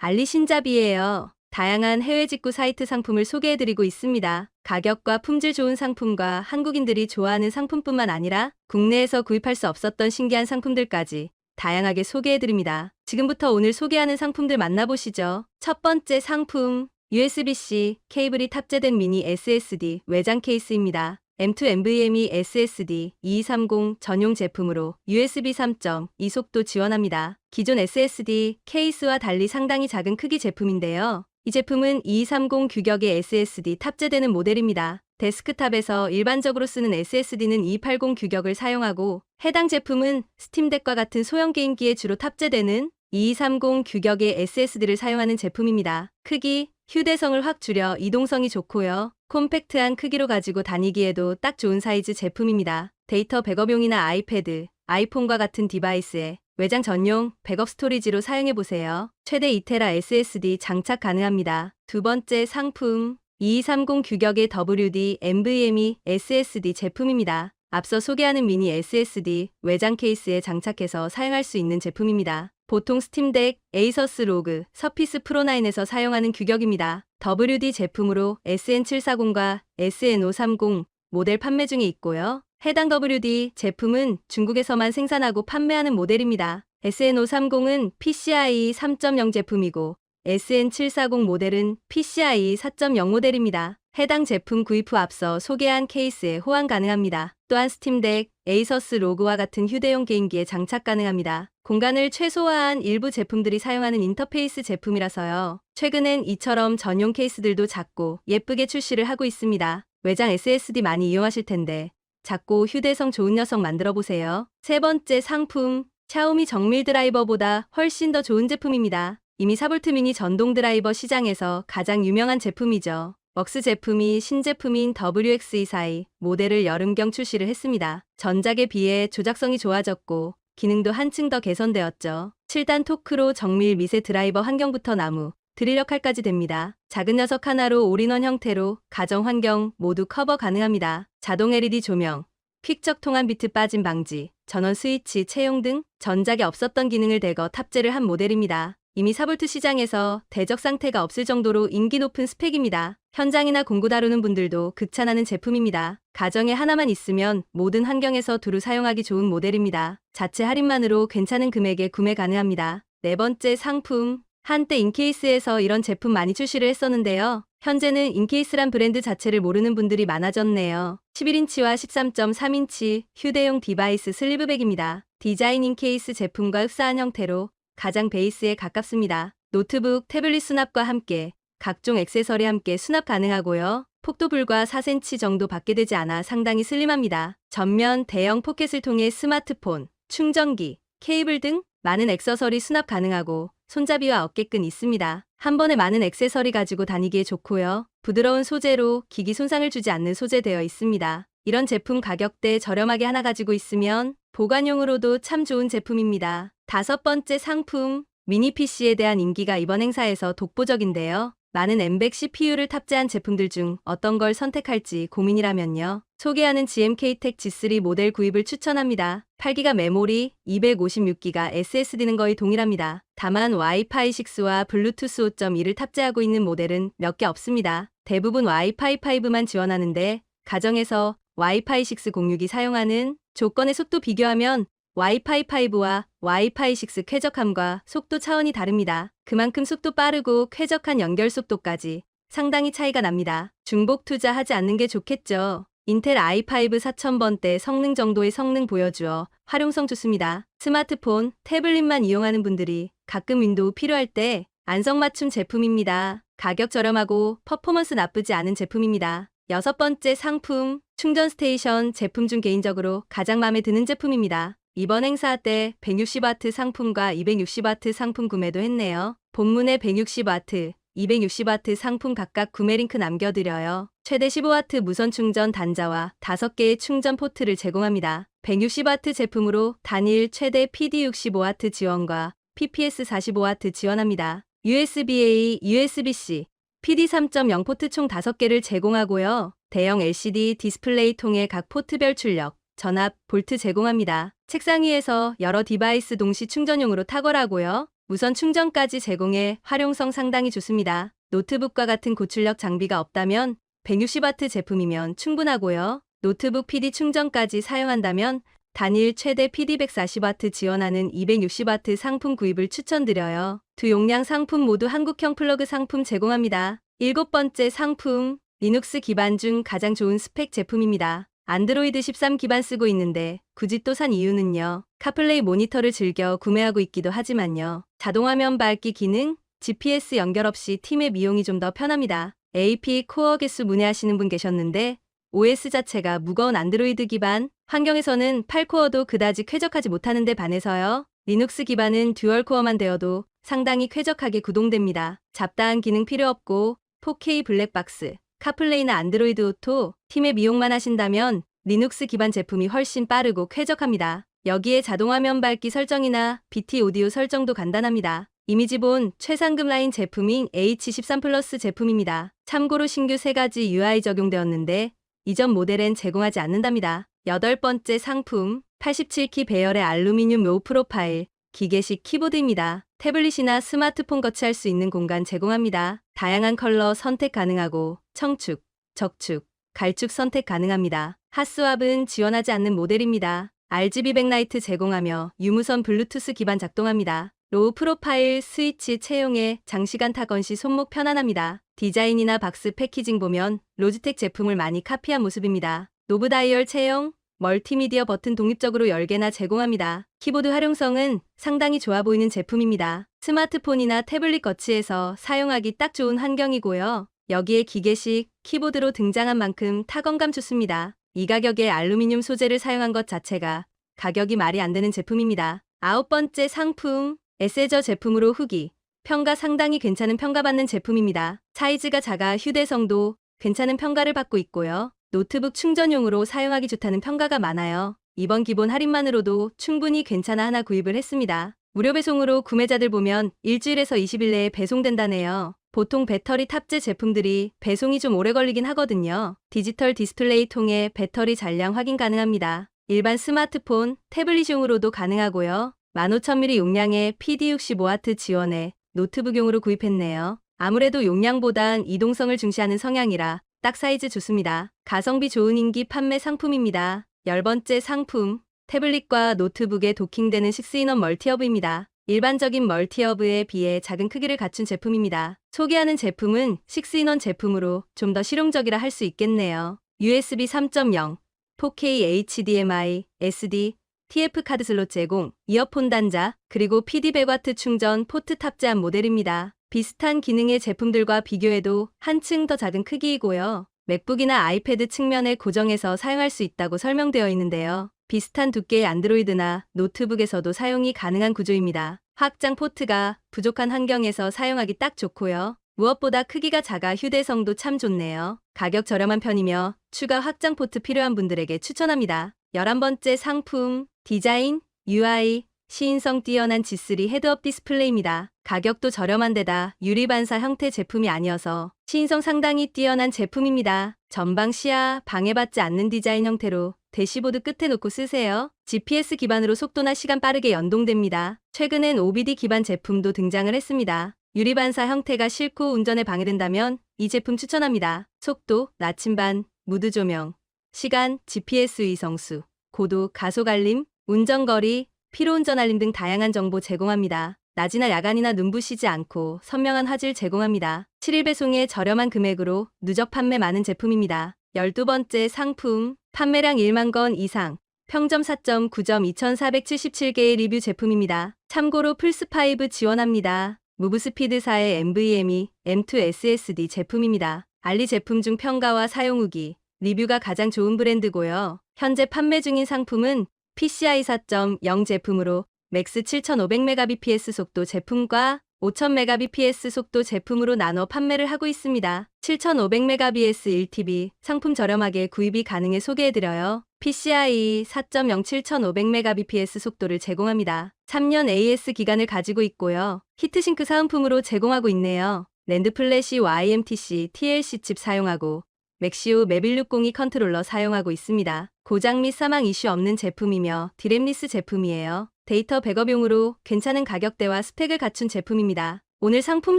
알리 신잡이에요. 다양한 해외 직구 사이트 상품을 소개해드리고 있습니다. 가격과 품질 좋은 상품과 한국인들이 좋아하는 상품뿐만 아니라 국내에서 구입할 수 없었던 신기한 상품들까지 다양하게 소개해드립니다. 지금부터 오늘 소개하는 상품들 만나보시죠. 첫 번째 상품, USB-C 케이블이 탑재된 미니 SSD 외장 케이스입니다. M2 NVMe SSD 2230 전용 제품으로 USB 3.2 속도 지원합니다. 기존 SSD 케이스와 달리 상당히 작은 크기 제품인데요. 이 제품은 2230 규격의 SSD 탑재되는 모델입니다. 데스크탑에서 일반적으로 쓰는 SSD는 280 규격을 사용하고 해당 제품은 스팀덱과 같은 소형 게임기에 주로 탑재되는 2230 규격의 SSD를 사용하는 제품입니다. 크기, 휴대성을 확 줄여 이동성이 좋고요. 콤팩트한 크기로 가지고 다니기에도 딱 좋은 사이즈 제품입니다. 데이터 백업용이나 아이패드, 아이폰과 같은 디바이스에 외장 전용 백업 스토리지로 사용해보세요. 최대 2테라 SSD 장착 가능합니다. 두 번째 상품 2230 규격의 WD NVMe SSD 제품입니다. 앞서 소개하는 미니 SSD 외장 케이스에 장착해서 사용할 수 있는 제품입니다. 보통 스팀덱, 에이서스 로그, 서피스 프로9에서 사용하는 규격입니다. WD 제품으로 SN740과 SN530 모델 판매 중에 있고요. 해당 WD 제품은 중국에서만 생산하고 판매하는 모델입니다. SN530은 PCIe 3.0 제품이고 SN740 모델은 PCIe 4.0 모델입니다. 해당 제품 구입 후 앞서 소개한 케이스에 호환 가능합니다. 또한 스팀덱, 에이서스 로그와 같은 휴대용 게임기에 장착 가능합니다. 공간을 최소화한 일부 제품들이 사용하는 인터페이스 제품이라서요. 최근엔 이처럼 전용 케이스들도 작고 예쁘게 출시를 하고 있습니다. 외장 SSD 많이 이용하실 텐데 작고 휴대성 좋은 녀석 만들어 보세요. 세 번째 상품, 샤오미 정밀 드라이버보다 훨씬 더 좋은 제품입니다. 이미 4V 미니 전동 드라이버 시장에서 가장 유명한 제품이죠. 웍스 제품이 신제품인 WX24이 모델을 여름경 출시를 했습니다. 전작에 비해 조작성이 좋아졌고 기능도 한층 더 개선되었죠. 7단 토크로 정밀 미세 드라이버 환경부터 나무, 드릴 역할까지 됩니다. 작은 녀석 하나로 올인원 형태로 가정 환경 모두 커버 가능합니다. 자동 LED 조명, 퀵적 통한 비트 빠짐 방지, 전원 스위치 채용 등 전작에 없었던 기능을 대거 탑재를 한 모델입니다. 이미 4V 시장에서 대적 상태가 없을 정도로 인기 높은 스펙입니다. 현장이나 공구 다루는 분들도 극찬하는 제품입니다. 가정에 하나만 있으면 모든 환경에서 두루 사용하기 좋은 모델입니다. 자체 할인만으로 괜찮은 금액에 구매 가능합니다. 네 번째 상품. 한때 인케이스에서 이런 제품 많이 출시를 했었는데요. 현재는 인케이스란 브랜드 자체를 모르는 분들이 많아졌네요. 11인치와 13.3인치 휴대용 디바이스 슬리브백입니다. 디자인 인케이스 제품과 흡사한 형태로 가장 베이스에 가깝습니다. 노트북, 태블릿 수납과 함께 각종 액세서리 함께 수납 가능하고요. 폭도 불과 4cm 정도 밖에 되지 않아 상당히 슬림합니다. 전면 대형 포켓을 통해 스마트폰, 충전기, 케이블 등 많은 액세서리 수납 가능하고 손잡이와 어깨끈 있습니다. 한 번에 많은 액세서리 가지고 다니기에 좋고요. 부드러운 소재로 기기 손상을 주지 않는 소재되어 있습니다. 이런 제품 가격대 저렴하게 하나 가지고 있으면 보관용으로도 참 좋은 제품입니다. 다섯 번째 상품, 미니 PC에 대한 인기가 이번 행사에서 독보적인데요. 많은 M100 CPU를 탑재한 제품들 중 어떤 걸 선택할지 고민이라면요. 소개하는 GMK-텍 G3 모델 구입을 추천합니다. 8기가 메모리, 256기가 SSD는 거의 동일합니다. 다만 와이파이 6와 블루투스 5.2를 탑재하고 있는 모델은 몇 개 없습니다. 대부분 와이파이 5만 지원하는데 가정에서 와이파이 6 공유기 사용하는 조건의 속도 비교하면 와이파이 5와 와이파이 6 쾌적함과 속도 차원이 다릅니다. 그만큼 속도 빠르고 쾌적한 연결 속도까지 상당히 차이가 납니다. 중복 투자하지 않는 게 좋겠죠. 인텔 i5 4000번대 성능 정도의 성능 보여주어 활용성 좋습니다. 스마트폰, 태블릿만 이용하는 분들이 가끔 윈도우 필요할 때 안성맞춤 제품입니다. 가격 저렴하고 퍼포먼스 나쁘지 않은 제품입니다. 여섯 번째 상품, 충전 스테이션 제품 중 개인적으로 가장 마음에 드는 제품입니다. 이번 행사 때 160W 상품과 260W 상품 구매도 했네요. 본문에 160W, 260W 상품 각각 구매 링크 남겨드려요. 최대 15W 무선 충전 단자와 5개의 충전 포트를 제공합니다. 160W 제품으로 단일 최대 PD65W 지원과 PPS 45W 지원합니다. USB-A, USB-C, PD 3.0 포트 총 5개를 제공하고요. 대형 LCD 디스플레이 통해 각 포트별 출력, 전압, 볼트 제공합니다. 책상 위에서 여러 디바이스 동시 충전용으로 탁월하고요. 무선 충전까지 제공해 활용성 상당히 좋습니다. 노트북과 같은 고출력 장비가 없다면 160W 제품이면 충분하고요. 노트북 PD 충전까지 사용한다면 단일 최대 PD 140W 지원하는 260W 상품 구입을 추천드려요. 두 용량 상품 모두 한국형 플러그 상품 제공합니다. 일곱 번째 상품, 리눅스 기반 중 가장 좋은 스펙 제품입니다. 안드로이드 13 기반 쓰고 있는데 굳이 또 산 이유는요. 카플레이 모니터를 즐겨 구매하고 있기도 하지만요. 자동화면 밝기 기능, GPS 연결 없이 팀의 미용이 좀 더 편합니다. AP 코어 개수 문의하시는 분 계셨는데 OS 자체가 무거운 안드로이드 기반, 환경에서는 8코어도 그다지 쾌적하지 못하는데 반해서요. 리눅스 기반은 듀얼 코어만 되어도 상당히 쾌적하게 구동됩니다. 잡다한 기능 필요 없고 4K 블랙박스, 카플레이나 안드로이드 오토, 팀의 미용만 하신다면 리눅스 기반 제품이 훨씬 빠르고 쾌적합니다. 여기에 자동 화면 밝기 설정이나 BT 오디오 설정도 간단합니다. 이미지 본 최상급 라인 제품인 H13 플러스 제품입니다. 참고로 신규 3가지 UI 적용되었는데 이전 모델엔 제공하지 않는답니다. 여덟 번째 상품 87키 배열의 알루미늄 로우 프로파일 기계식 키보드입니다. 태블릿이나 스마트폰 거치할 수 있는 공간 제공합니다. 다양한 컬러 선택 가능하고 청축, 적축, 갈축 선택 가능합니다. 핫스왑은 지원하지 않는 모델입니다. RGB 백라이트 제공하며 유무선 블루투스 기반 작동합니다. 로우 프로파일 스위치 채용에 장시간 타건 시 손목 편안합니다. 디자인이나 박스 패키징 보면 로지텍 제품을 많이 카피한 모습입니다. 노브 다이얼 채용, 멀티미디어 버튼 독립적으로 열개나 제공합니다. 키보드 활용성은 상당히 좋아 보이는 제품입니다. 스마트폰이나 태블릿 거치에서 사용하기 딱 좋은 환경이고요. 여기에 기계식 키보드로 등장한 만큼 타건감 좋습니다. 이 가격에 알루미늄 소재를 사용한 것 자체가 가격이 말이 안 되는 제품입니다. 아홉 번째 상품, 에세저 제품으로 후기. 평가 상당히 괜찮은 평가받는 제품입니다. 사이즈가 작아 휴대성도 괜찮은 평가를 받고 있고요. 노트북 충전용으로 사용하기 좋다는 평가가 많아요. 이번 기본 할인만으로도 충분히 괜찮아 하나 구입을 했습니다. 무료 배송으로 구매자들 보면 일주일에서 20일 내에 배송된다네요. 보통 배터리 탑재 제품들이 배송이 좀 오래 걸리긴 하거든요. 디지털 디스플레이 통해 배터리 잔량 확인 가능합니다. 일반 스마트폰, 태블릿용으로도 가능하고요. 15,000mAh 용량의 PD65W 지원에 노트북용으로 구입했네요. 아무래도 용량보단 이동성을 중시하는 성향이라 딱 사이즈 좋습니다. 가성비 좋은 인기 판매 상품입니다. 열 번째 상품, 태블릿과 노트북에 도킹되는 6인원 멀티허브입니다. 일반적인 멀티허브에 비해 작은 크기를 갖춘 제품입니다. 소개하는 제품은 6인원 제품으로 좀 더 실용적이라 할 수 있겠네요. USB 3.0, 4K HDMI, SD, TF 카드 슬롯 제공, 이어폰 단자, 그리고 PD 100W 충전 포트 탑재한 모델입니다. 비슷한 기능의 제품들과 비교해도 한층 더 작은 크기이고요. 맥북이나 아이패드 측면에 고정해서 사용할 수 있다고 설명되어 있는데요. 비슷한 두께의 안드로이드나 노트북에서도 사용이 가능한 구조입니다. 확장 포트가 부족한 환경에서 사용하기 딱 좋고요. 무엇보다 크기가 작아 휴대성도 참 좋네요. 가격 저렴한 편이며 추가 확장 포트 필요한 분들에게 추천합니다. 11번째 상품, 디자인, UI, 시인성 뛰어난 G3 헤드업 디스플레이입니다. 가격도 저렴한 데다 유리반사 형태 제품이 아니어서 시인성 상당히 뛰어난 제품입니다. 전방 시야 방해받지 않는 디자인 형태로 대시보드 끝에 놓고 쓰세요. GPS 기반으로 속도나 시간 빠르게 연동됩니다. 최근엔 OBD 기반 제품도 등장을 했습니다. 유리반사 형태가 싫고 운전에 방해된다면 이 제품 추천합니다. 속도, 나침반, 무드 조명, 시간, GPS 위성수, 고도, 가속 알림, 운전거리, 피로운전 알림 등 다양한 정보 제공합니다. 낮이나 야간이나 눈부시지 않고 선명한 화질 제공합니다. 7일 배송에 저렴한 금액으로 누적 판매 많은 제품입니다. 12번째 상품, 판매량 1만 건 이상, 평점 4.9점 2477개의 리뷰 제품입니다. 참고로 플스5 지원합니다. 무브스피드사의 NVMe M2 SSD 제품입니다. 알리 제품 중 평가와 사용 후기, 리뷰가 가장 좋은 브랜드고요. 현재 판매 중인 상품은 PCI 4.0 제품으로 맥스 7500Mbps 속도 제품과 5000Mbps 속도 제품으로 나눠 판매를 하고 있습니다. 7500Mbps 1TB 상품 저렴하게 구입이 가능해 소개해드려요. PCI 4.0 7500Mbps 속도를 제공합니다. 3년 AS 기간을 가지고 있고요. 히트싱크 사은품으로 제공하고 있네요. 랜드 플래시 YMTC TLC 칩 사용하고 맥시오 메빌602 컨트롤러 사용하고 있습니다. 고장 및 사망 이슈 없는 제품이며 디램리스 제품이에요. 데이터 백업용으로 괜찮은 가격대와 스펙을 갖춘 제품입니다. 오늘 상품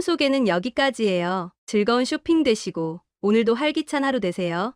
소개는 여기까지예요. 즐거운 쇼핑 되시고 오늘도 활기찬 하루 되세요.